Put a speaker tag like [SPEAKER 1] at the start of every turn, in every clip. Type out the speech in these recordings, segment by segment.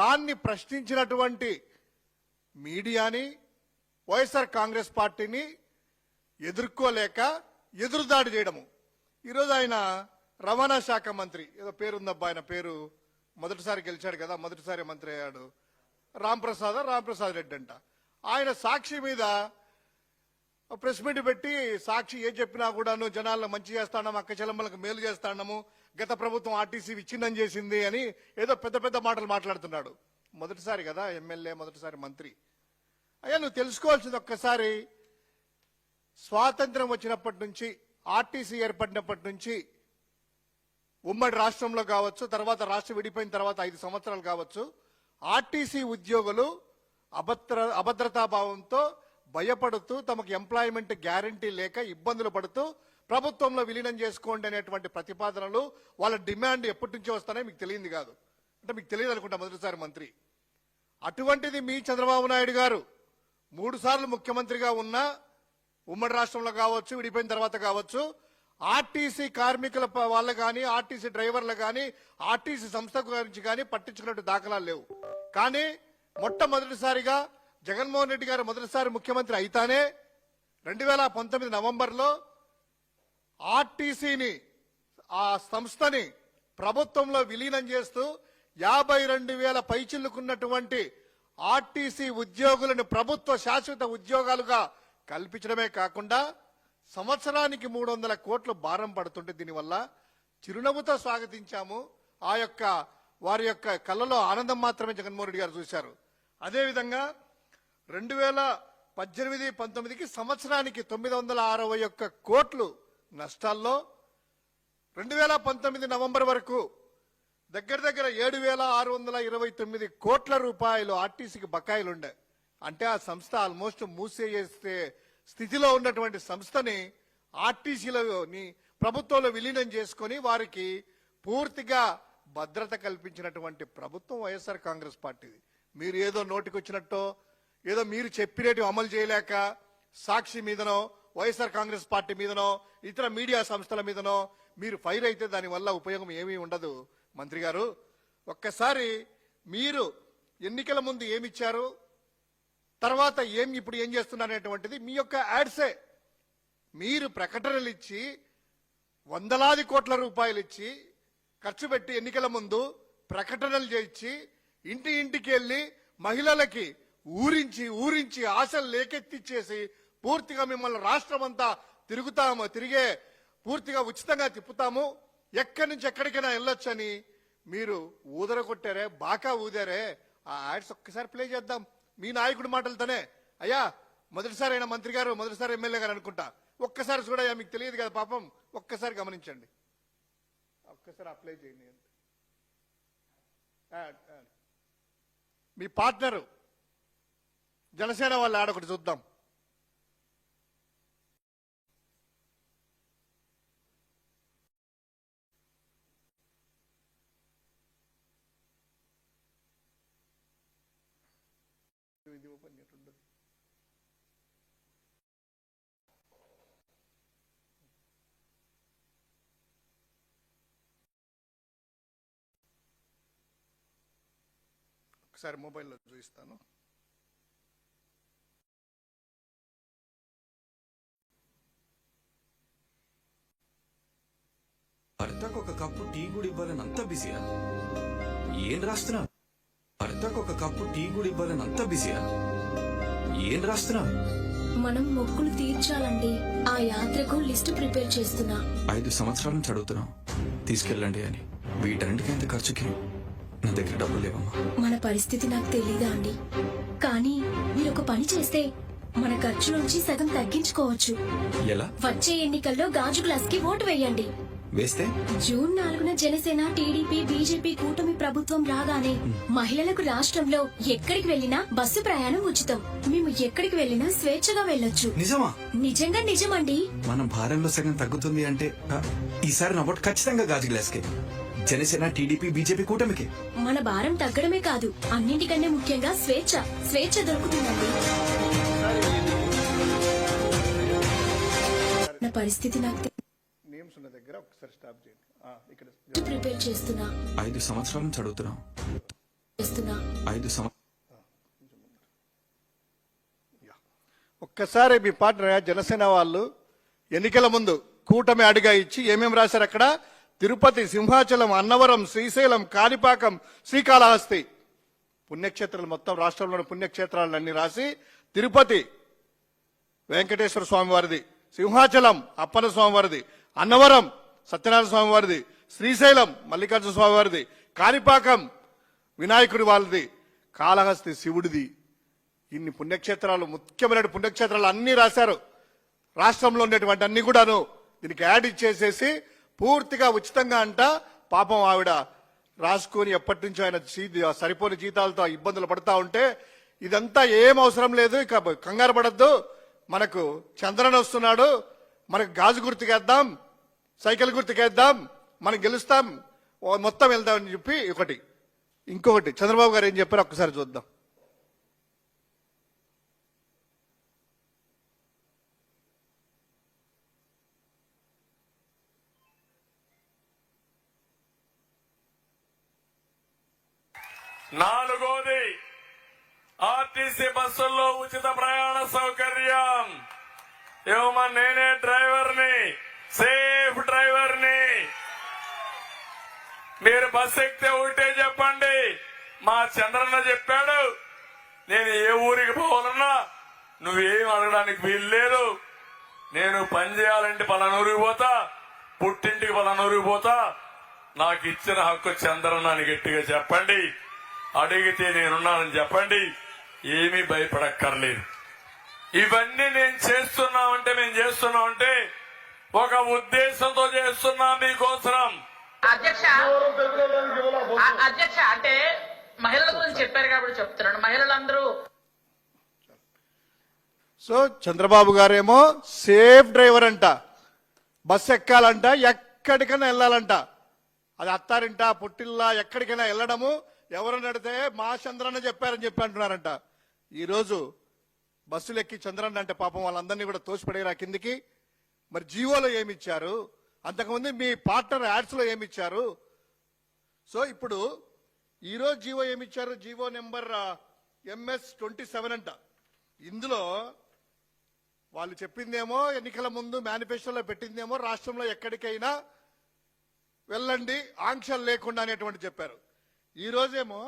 [SPEAKER 1] దాన్ని ప్రశ్నించినటువంటి మీడియాని వైఎస్ఆర్ కాంగ్రెస్ పార్టీని ఎదుర్కోలేక ఎదురుదాడి చేయడము. ఈరోజు ఆయన రవాణా శాఖ మంత్రి. ఏదో పేరుందబ్బా ఆయన పేరు. మొదటిసారి గెలిచాడు కదా మొదటిసారి మంత్రి అయ్యాడు. రాంప్రసాద్ రాంప్రసాద్ రెడ్డి అంట. ఆయన సాక్షి మీద ప్రెస్ మీట్ పెట్టి సాక్షి ఏం చెప్పినా కూడాను జనాలను మంచి చేస్తాము అక్క చెల్లమ్మలకు మేలు చేస్తాము గత ప్రభుత్వం ఆర్టీసీ విచ్ఛిన్నం చేసింది అని ఏదో పెద్ద పెద్ద మాటలు మాట్లాడుతున్నాడు. మొదటిసారి కదా ఎమ్మెల్యే మొదటిసారి మంత్రి. అయ్యా నువ్వు తెలుసుకోవాల్సింది ఒక్కసారి. స్వాతంత్రం వచ్చినప్పటి నుంచి ఆర్టీసీ ఏర్పడినప్పటి నుంచి ఉమ్మడి రాష్ట్రంలో కావచ్చు తర్వాత రాష్ట్రం విడిపోయిన తర్వాత ఐదు సంవత్సరాలు కావచ్చు ఆర్టీసీ ఉద్యోగులు అభద్ర అభద్రతాభావంతో భయపడుతూ తమకు ఎంప్లాయ్మెంట్ గ్యారంటీ లేక ఇబ్బందులు పడుతూ ప్రభుత్వంలో విలీనం చేసుకోండి అనేటువంటి ప్రతిపాదనలు వాళ్ళ డిమాండ్ ఎప్పటి నుంచి వస్తానో మీకు తెలియంది కాదు. అంటే మీకు తెలియదు అనుకుంటా మొదటిసారి మంత్రి. అటువంటిది మీ చంద్రబాబు నాయుడు గారు మూడు సార్లు ముఖ్యమంత్రిగా ఉన్న ఉమ్మడి రాష్ట్రంలో కావచ్చు విడిపోయిన తర్వాత కావచ్చు ఆర్టీసీ కార్మికుల వాళ్ళు కానీ ఆర్టీసీ డ్రైవర్లు కానీ ఆర్టీసీ సంస్థ గురించి కానీ పట్టించుకున్నట్టు దాఖలాలు లేవు. కానీ మొట్టమొదటిసారిగా జగన్మోహన్ రెడ్డి గారు మొదటిసారి ముఖ్యమంత్రి అయితానే రెండు వేల పంతొమ్మిది నవంబర్లో ఆర్టీసీని ఆ సంస్థని ప్రభుత్వంలో విలీనం చేస్తూ యాభై రెండు వేల పైచిల్లుకున్నటువంటి ఆర్టీసీ ఉద్యోగులను ప్రభుత్వ శాశ్వత ఉద్యోగాలుగా కల్పించడమే కాకుండా సంవత్సరానికి మూడు వందల కోట్లు భారం పడుతుంటే దీనివల్ల చిరునవ్వుతో స్వాగతించాము. ఆ యొక్క వారి యొక్క కళ్ళలో ఆనందం మాత్రమే జగన్మోహన్ రెడ్డి గారు చూశారు. అదేవిధంగా రెండు వేల పద్దెనిమిది పంతొమ్మిదికి సంవత్సరానికి తొమ్మిది వందల అరవై ఒక్క కోట్లు నష్టాల్లో రెండు వేల పంతొమ్మిది నవంబర్ వరకు దగ్గర దగ్గర ఏడు వేల ఆరు వందల ఇరవై తొమ్మిది కోట్ల రూపాయలు ఆర్టీసీకి బకాయిలు ఉండే అంటే ఆ సంస్థ ఆల్మోస్ట్ మూసేసే స్థితిలో ఉన్నటువంటి సంస్థని ఆర్టీసీలోని ప్రభుత్వంలో విలీనం చేసుకొని వారికి పూర్తిగా భద్రత కల్పించినటువంటి ప్రభుత్వం వైఎస్ఆర్ కాంగ్రెస్ పార్టీది. మీరు ఏదో నోటికొచ్చినట్టో ఏదో మీరు చెప్పినట్టు అమలు చేయలేక సాక్షి మీదనో వైఎస్ఆర్ కాంగ్రెస్ పార్టీ మీదనో ఇతర మీడియా సంస్థల మీదనో మీరు ఫైర్ అయితే దానివల్ల ఉపయోగం ఏమీ ఉండదు. మంత్రి గారు ఒక్కసారి మీరు ఎన్నికల ముందు ఏమిచ్చారు? తర్వాత ఏం ఇప్పుడు ఏం చేస్తున్నారనేటువంటిది మీ యొక్క యాడ్సే. మీరు ప్రకటనలు ఇచ్చి వందలాది కోట్ల రూపాయలు ఇచ్చి ఖర్చు పెట్టి ఎన్నికల ముందు ప్రకటనలు చేయించి ఇంటి ఇంటికి వెళ్ళి మహిళలకి ఊరించి ఊరించి ఆశలు లేకెత్తిచ్చేసి పూర్తిగా మిమ్మల్ని రాష్ట్రం అంతా తిరుగుతాము తిరిగే పూర్తిగా ఉచితంగా తిప్పుతాము. ఎక్కడి నుంచి ఎక్కడికైనా వెళ్ళొచ్చని మీరు ఊదరగొట్టారే బాకా ఊదారే ఆ యాడ్స్ ఒక్కసారి ప్లే చేద్దాం. మీ నాయకుడి మాటలతోనే. అయ్యా మొదటిసారి అయిన మంత్రి గారు మొదటిసారి ఎమ్మెల్యే గారు అనుకుంటా. ఒక్కసారి చూడయ్యా మీకు తెలియదు కదా పాపం. ఒక్కసారి గమనించండి. ఒక్కసారి అప్లై చేయండి. మీ పార్ట్నరు జనసేన వాళ్ళు ఆడొకటి చూద్దాం. ఇది ఓపెన్ చేయట్టుండదు ఒకసారి మొబైల్లో చూపిస్తాను.
[SPEAKER 2] భర్తకు ఒక కప్పు టీ కూడా ఇవ్వాలని అంత బిజీయా? ఏం రాస్తున్నావు? భర్తకు ఒక కప్పు టీ కూడా ఇవ్వాలని అంత బిజీయా? ఏం రాస్తున్నావు?
[SPEAKER 3] మనం మొక్కులు తీర్చాలండి ఆ యాత్రకు లిస్ట్ ప్రిపేర్ చేస్తున్నా.
[SPEAKER 2] ఐదు సంవత్సరాల నుంచి అడుగుతున్నాం తీసుకెళ్ళండి అని. వీటన్నిటికీ ఎంత ఖర్చుకి నా దగ్గర డబ్బులు లేవమ్మా.
[SPEAKER 3] మన పరిస్థితి నాకు తెలీదా అండి? కానీ మీరు ఒక పని చేస్తే మన ఖర్చు నుంచి సగం తగ్గించుకోవచ్చు.
[SPEAKER 2] ఎలా?
[SPEAKER 3] వచ్చే ఎన్నికల్లో గాజు గ్లాస్కి ఓటు వేయండి.
[SPEAKER 2] వేస్తే?
[SPEAKER 3] జూన్ నాలుగున జనసేన టీడీపీ బీజేపీ కూటమి ప్రభుత్వం రాగానే మహిళలకు రాష్ట్రంలో ఎక్కడికి వెళ్ళినా బస్సు ప్రయాణం ఉచితం. మేము ఎక్కడికి వెళ్ళినా స్వేచ్ఛగా వెళ్ళొచ్చు.
[SPEAKER 2] నిజమా?
[SPEAKER 3] నిజంగా నిజమండి.
[SPEAKER 2] మన భారంలో సగం తగ్గుతుంది అంటే ఈసారి నా ఓటు ఖచ్చితంగా గాజు గ్లాస్కే. జనసేన టీడీపీ బీజేపీ కూటమికి.
[SPEAKER 3] మన భారం తగ్గడమే కాదు అన్నింటికన్నా ముఖ్యంగా స్వేచ్ఛ. స్వేచ్ఛ దొరుకుతుందండి. నా పరిస్థితి నాకు
[SPEAKER 1] నేమ్స్ ఉన్న దగ్గర ఒకసారి స్టాప్ చేయండి. ఆ, ఇక్కడ.
[SPEAKER 3] ప్రిపేర్ చేస్తున్నా.
[SPEAKER 2] ఐదు సంవత్సరాల నుంచి అడుగుతున్నాం.
[SPEAKER 3] చేస్తున్నా.
[SPEAKER 2] ఐదు సంవత్సరాలు
[SPEAKER 1] ఒక్కసారి మీ పార్టీ జనసేన వాళ్ళు ఎన్నికల ముందు కూటమి అడిగా ఇచ్చి ఏమేమి రాశారు అక్కడ? తిరుపతి సింహాచలం అన్నవరం శ్రీశైలం కాణిపాకం శ్రీకాళహస్తి. పుణ్యక్షేత్రాలు మొత్తం రాష్ట్రంలోని పుణ్యక్షేత్రాలన్నీ రాసి తిరుపతి వెంకటేశ్వర స్వామి వారిది సింహాచలం అప్పన స్వామి వారిది అన్నవరం సత్యనారాయణ స్వామి వారిది శ్రీశైలం మల్లికార్జున స్వామి వారిది కాణిపాకం వినాయకుడి వాళ్ళది కాళహస్తి శివుడిది. ఇన్ని పుణ్యక్షేత్రాలు ముఖ్యమైన పుణ్యక్షేత్రాలు అన్నీ రాశారు. రాష్ట్రంలో ఉండేటువంటి అన్ని కూడాను దీనికి యాడ్ ఇచ్చేసేసి పూర్తిగా ఉచితంగా అంట పాపం ఆవిడ రాసుకొని ఎప్పటి నుంచో ఆయన సరిపోని జీతాలతో ఇబ్బందులు పడతా ఉంటే ఇదంతా ఏం అవసరం లేదు ఇక కంగారు పడద్దు. మనకు చంద్రన్ వస్తున్నాడు మనకు గాజు గుర్తుకేద్దాం సైకిల్ గుర్తుకేద్దాం మనం గెలుస్తాం. మొత్తం వెళ్దామని చెప్పి ఒకటి. ఇంకొకటి. చంద్రబాబు గారు ఏం చెప్పారు ఒక్కసారి చూద్దాం.
[SPEAKER 4] నాలుగోది ఆర్టీసీ బస్సుల్లో ఉచిత ప్రయాణ సౌకర్యం. ఏమో నేనే డ్రైవర్ని సేఫ్ డ్రైవర్ని. మీరు బస్ ఎక్కితే ఒకటే చెప్పండి. మా చంద్రన్న చెప్పాడు నేను ఏ ఊరికి పోవాలన్నా నువ్వేం అడగడానికి వీలు లేదు. నేను పని చేయాలంటే పలానూరికి పోతా పుట్టింటికి పలానూరికి పోతా. నాకు ఇచ్చిన హక్కు చంద్రన్న అని గట్టిగా చెప్పండి. అడిగితే నేనున్నానని చెప్పండి. ఏమీ భయపడక్కర్లేదు. ఇవన్నీ నేను చేస్తున్నామంటే మేము చేస్తున్నామంటే ఒక ఉద్దేశంతో చేస్తున్నా మీకోసరం.
[SPEAKER 5] అధ్యక్ష అధ్యక్ష అంటే మహిళల గురించి చెప్పారు కాబట్టి చెప్తున్నాను. మహిళలందరూ
[SPEAKER 1] సో చంద్రబాబు గారేమో సేఫ్ డ్రైవర్ అంట. బస్ ఎక్కాలంట ఎక్కడికైనా వెళ్ళాలంట. అది అత్తారింట పుట్టిల్లా ఎక్కడికైనా వెళ్ళడము ఎవరు నడితే మా చంద్రన్న చెప్పారని చెప్పి అంటున్నారంట. ఈరోజు బస్సులు ఎక్కి చంద్రన్న అంటే పాపం వాళ్ళందరినీ కూడా తోసిపడేరా కిందికి. మరి జియోలో ఏమి ఇచ్చారు అంతకుముందు మీ పార్ట్నర్ యాడ్స్లో ఏమి ఇచ్చారు సో ఇప్పుడు ఈరోజు జియో ఏమి ఇచ్చారు GO number MS twenty seven అంట. ఇందులో వాళ్ళు చెప్పిందేమో ఎన్నికల ముందు మేనిఫెస్టోలో పెట్టిందేమో రాష్ట్రంలో ఎక్కడికైనా వెళ్ళండి ఆంక్షలు లేకుండా అనేటువంటి చెప్పారు. ఈరోజేమో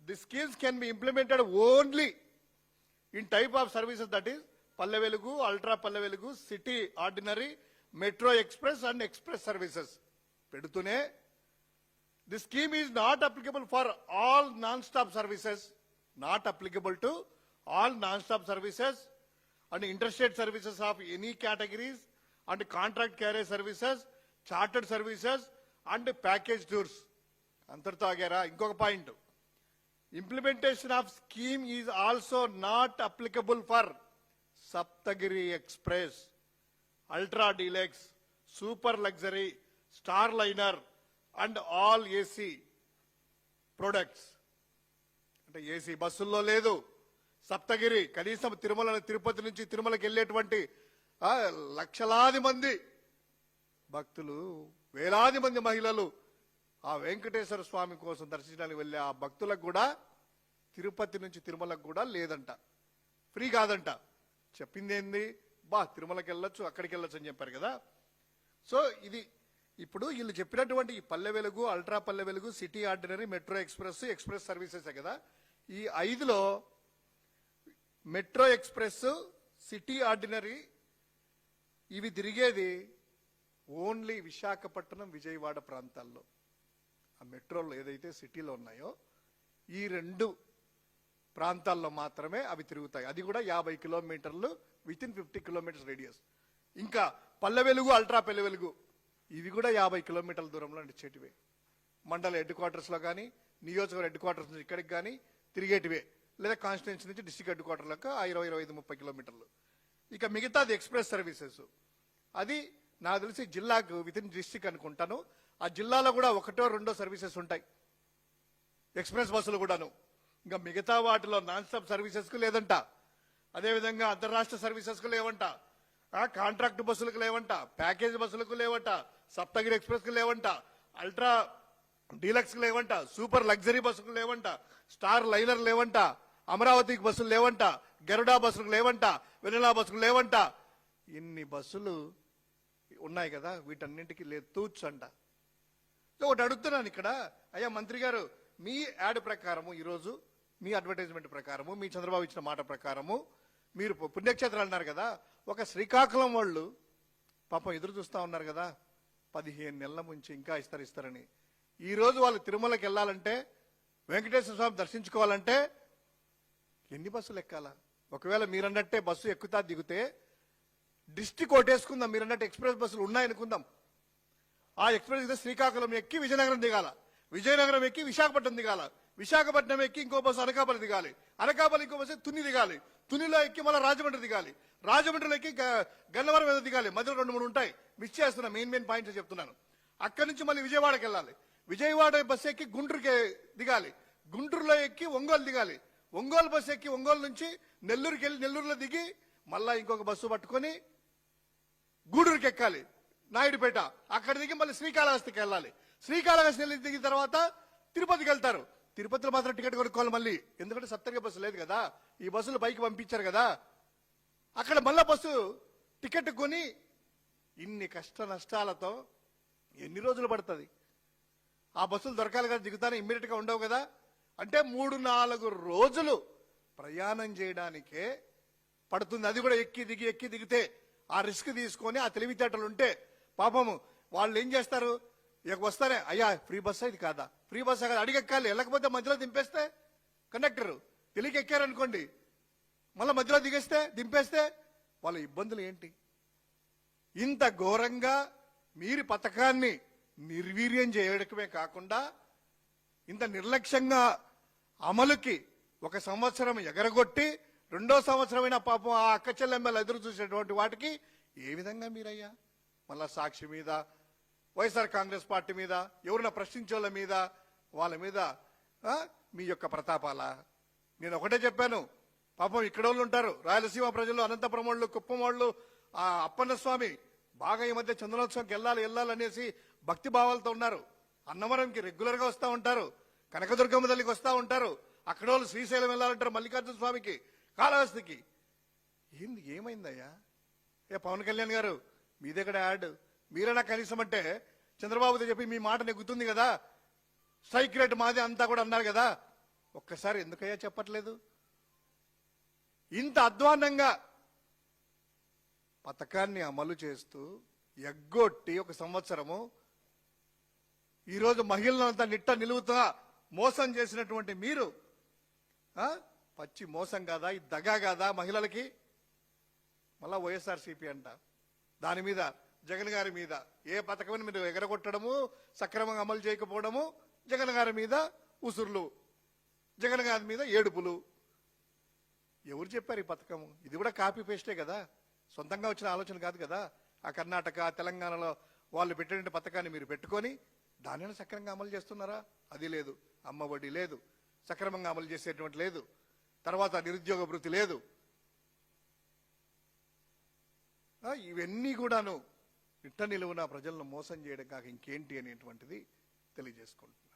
[SPEAKER 1] the schemes can be implemented only in type of services that is Palle Velugu ultra Palle Velugu city ordinary metro express and express services పెడుతూనే the scheme is not applicable for all non stop services not applicable to all non stop services and interstate services of any categories and contract carriage services chartered services and package tours అంతటితో ఆగారా ఇంకొక point implementation of scheme is also not applicable for Saptagiri express ultra deluxe super luxury star liner and all AC products అంటే AC బస్సుల్లో లేదు. సప్తగిరి కనీసం తిరుమల తిరుపతి నుంచి తిరుమలకి వెళ్ళేటువంటి లక్షలాది మంది భక్తులు వేలాది మంది మహిళలు ఆ వెంకటేశ్వర స్వామి కోసం దర్శించడానికి వెళ్ళే ఆ భక్తులకు కూడా తిరుపతి నుంచి తిరుమలకు కూడా లేదంట. ఫ్రీ కాదంట. చెప్పింది ఏంది బా తిరుమలకి వెళ్ళొచ్చు అక్కడికి వెళ్ళొచ్చు అని చెప్పారు కదా. సో ఇది ఇప్పుడు వీళ్ళు చెప్పినటువంటి ఈ పల్లె Velugu ultra Palle Velugu city ordinary metro express express services కదా. ఈ ఐదులో మెట్రో ఎక్స్ప్రెస్ సిటీ ఆర్డినరీ ఇవి తిరిగేది ఓన్లీ విశాఖపట్నం విజయవాడ ప్రాంతాల్లో. ఆ మెట్రోలు ఏదైతే సిటీలో ఉన్నాయో ఈ రెండు ప్రాంతాల్లో మాత్రమే అవి తిరుగుతాయి. అది కూడా యాభై కిలోమీటర్లు within fifty kilometres radius ఇంకా పల్లె వెలుగు అల్ట్రా పల్లె వెలుగు ఇవి కూడా యాభై కిలోమీటర్ల దూరంలో నడిచేటివే. మండల హెడ్ క్వార్టర్స్లో కానీ నియోజకవర్గ హెడ్ క్వార్టర్స్ నుంచి ఇక్కడికి కానీ తిరిగేటివే. లేదా కాన్స్టిట్యున్సీ నుంచి డిస్టిక్ హెడ్ క్వార్టర్లకు ఆ ఇరవై ఇరవై ఐదు ముప్పై కిలోమీటర్లు. ఇక మిగతాది ఎక్స్ప్రెస్ సర్వీసెస్ అది నాకు తెలిసి జిల్లాకు విత్ ఇన్ డిస్టిక్ అనుకుంటాను. ఆ జిల్లాలో కూడా ఒకటో రెండో సర్వీసెస్ ఉంటాయి. ఎక్స్ప్రెస్ బస్సులు కూడాను. ఇంకా మిగతా వాటిలో నాన్ స్టాప్ సర్వీసెస్కు లేదంట. అదేవిధంగా అంతర్రాష్ట్ర సర్వీసెస్కు లేవంట. కాంట్రాక్ట్ బస్సులకు లేవంట. ప్యాకేజ్ బస్సులకు లేవంట. సప్తగిరి ఎక్స్ప్రెస్కు లేవంట. అల్ట్రా డీలక్స్కి లేవంట. సూపర్ లగ్జరీ బస్సుకు లేవంట. స్టార్ లైనర్ లేవంట. అమరావతికి బస్సులు లేవంట. గరుడా బస్సులకు లేవంట. వెనులా బస్సులు లేవంట. ఇన్ని బస్సులు ఉన్నాయి కదా. వీటన్నింటికి లేదు తూచ్ అంట. ఒకటి అడుగుతున్నాను ఇక్కడ. అయ్యా మంత్రి గారు మీ యాడ్ ప్రకారము ఈరోజు మీ అడ్వర్టైజ్మెంట్ ప్రకారము మీ చంద్రబాబు ఇచ్చిన మాట ప్రకారము మీరు పుణ్యక్షేత్రాలు అన్నారు కదా ఒక శ్రీకాకుళం వాళ్ళు పాపం ఎదురు చూస్తూ ఉన్నారు కదా పదిహేను నెలల నుంచి ఇంకా ఇస్తారు ఇస్తారని వాళ్ళు తిరుమలకి వెళ్ళాలంటే వెంకటేశ్వర స్వామి దర్శించుకోవాలంటే ఎన్ని బస్సులు ఎక్కాలా? ఒకవేళ మీరన్నట్టే బస్సు ఎక్కుతా దిగితే డిస్టిక్ ఓటేసుకుందాం మీరన్నట్టు ఎక్స్ప్రెస్ బస్సులు ఉన్నాయనుకుందాం. ఆ ఎక్స్ప్రెస్ దిగితే శ్రీకాకుళం ఎక్కి విజయనగరం దిగాల. విజయనగరం ఎక్కి విశాఖపట్నం దిగాల. విశాఖపట్నం ఎక్కి ఇంకో బస్సు అనకాపల్లి దిగాలి. అనకాపల్లి ఇంకో బస్సు తుని దిగాలి. తునిలో ఎక్కి మళ్ళీ రాజమండ్రి దిగాలి. రాజమండ్రిలో ఎక్కి గ- గన్నవరం మీద దిగాలి. మధ్యలో రెండు మూడు ఉంటాయి. మిస్ చేస్తున్నా. మెయిన్ మెయిన్ పాయింట్స్ చెప్తున్నాను. అక్కడి నుంచి మళ్ళీ విజయవాడకి వెళ్ళాలి. విజయవాడ బస్సు ఎక్కి గుంటూరుకి దిగాలి. గుంటూరులో ఎక్కి ఒంగోలు దిగాలి. ఒంగోలు బస్సు ఎక్కి ఒంగోలు నుంచి నెల్లూరుకి వెళ్ళి నెల్లూరులో దిగి మళ్ళా ఇంకొక బస్సు పట్టుకొని గూడూరుకి ఎక్కాలి. నాయుడుపేట. అక్కడ దిగి మళ్ళీ శ్రీకాళహస్తికి వెళ్ళాలి. శ్రీకాళహస్తి వెళ్ళి దిగిన తర్వాత తిరుపతికి వెళ్తారు. తిరుపతిలో మాత్రం టికెట్ కొనుక్కోవాలి మళ్ళీ. ఎందుకంటే సప్తరిగా బస్సు లేదు కదా. ఈ బస్సులు పైకి పంపించారు కదా. అక్కడ మళ్ళా బస్సు టికెట్ కొని ఇన్ని కష్ట నష్టాలతో ఎన్ని రోజులు పడుతుంది? ఆ బస్సులు దొరకాలి కదా దిగుతానే ఇమ్మీడియట్గా ఉండవు కదా. అంటే మూడు నాలుగు రోజులు ప్రయాణం చేయడానికే పడుతుంది. అది కూడా ఎక్కి దిగి ఎక్కి దిగితే ఆ రిస్క్ తీసుకొని ఆ తెలివితేటలు ఉంటే పాపము వాళ్ళు ఏం చేస్తారు? ఇక వస్తారే అయ్యా ఫ్రీ బస్ ఇది కాదా? ఫ్రీ బస్ కాదు? అడిగెక్కాలి వెళ్ళకపోతే మధ్యలో దింపేస్తే? కండక్టర్ తెలియక ఎక్కారనుకోండి మళ్ళీ మధ్యలో దిగేస్తే దింపేస్తే వాళ్ళ ఇబ్బందులు ఏంటి? ఇంత ఘోరంగా మీరు పథకాన్ని నిర్వీర్యం చేయడమే కాకుండా ఇంత నిర్లక్ష్యంగా అమలుకి ఒక సంవత్సరం ఎగరగొట్టి రెండో సంవత్సరమైన పాపం ఆ అక్క చెల్లెమ్మలు ఎదురు చూసేటువంటి వాటికి ఏ విధంగా మీరయ్యా? మళ్ళా సాక్షి మీద వైఎస్ఆర్ కాంగ్రెస్ పార్టీ మీద ఎవరైనా ప్రశ్నించోళ్ళ మీద వాళ్ళ మీద మీ యొక్క ప్రతాపాల? నేను ఒకటే చెప్పాను పాపం ఇక్కడ వాళ్ళు ఉంటారు రాయలసీమ ప్రజలు అనంతపురం వాళ్ళు కుప్పం వాళ్ళు ఆ అప్పన్న స్వామి బాగా ఈ మధ్య చంద్రోత్సవంకి వెళ్ళాలి వెళ్ళాలనేసి భక్తి భావాలతో ఉన్నారు. అన్నవరంకి రెగ్యులర్గా వస్తూ ఉంటారు కనకదుర్గమ్మ తల్లికి వస్తూ ఉంటారు అక్కడ వాళ్ళు శ్రీశైలం వెళ్ళాలంటారు మల్లికార్జున స్వామికి కాళహస్తికి. ఏంది ఏమైందయ్యా? ఏ పవన్ కళ్యాణ్ గారు మీ దగ్గర యాడ్? మీరైనా కనీసం అంటే చంద్రబాబుతో చెప్పి మీ మాట నెగ్గుతుంది కదా? స్ట్రైక్ మాది అంతా కూడా అన్నారు కదా? ఒక్కసారి ఎందుకయ్యా చెప్పట్లేదు? ఇంత అధ్వాన్నంగా పథకాన్ని అమలు చేస్తూ ఎగ్గొట్టి ఒక సంవత్సరము ఈరోజు మహిళలంతా నిట్ట నిలువుతా మోసం చేసినటువంటి మీరు పచ్చి మోసం కాదా? ఇది దగా కాదా మహిళలకి? మళ్ళా వైఎస్ఆర్సీపీ అంట. దాని మీద జగన్ గారి మీద ఏ పథకమని మీరు ఎగరగొట్టడము సక్రమంగా అమలు చేయకపోవడము జగన్ గారి మీద ఉసురులు జగన్ గారి మీద ఏడుపులు. ఎవరు చెప్పారు ఈ పథకం ఇది కూడా కాపీ పేస్టే కదా. సొంతంగా వచ్చిన ఆలోచన కాదు కదా. ఆ కర్ణాటక తెలంగాణలో వాళ్ళు పెట్టిన పథకాన్ని మీరు పెట్టుకొని దానిని సక్రమంగా అమలు చేస్తున్నారా? అది లేదు. అమ్మ లేదు. సక్రమంగా అమలు చేసేటువంటి లేదు. తర్వాత నిరుద్యోగ వృత్తి లేదు ఆ, ఇవన్నీ కూడాను ఇట్ట నిలువున ప్రజలను మోసం చేయడం కాక ఇంకేంటి అనేటువంటిది తెలియజేసుకుంటున్నాను.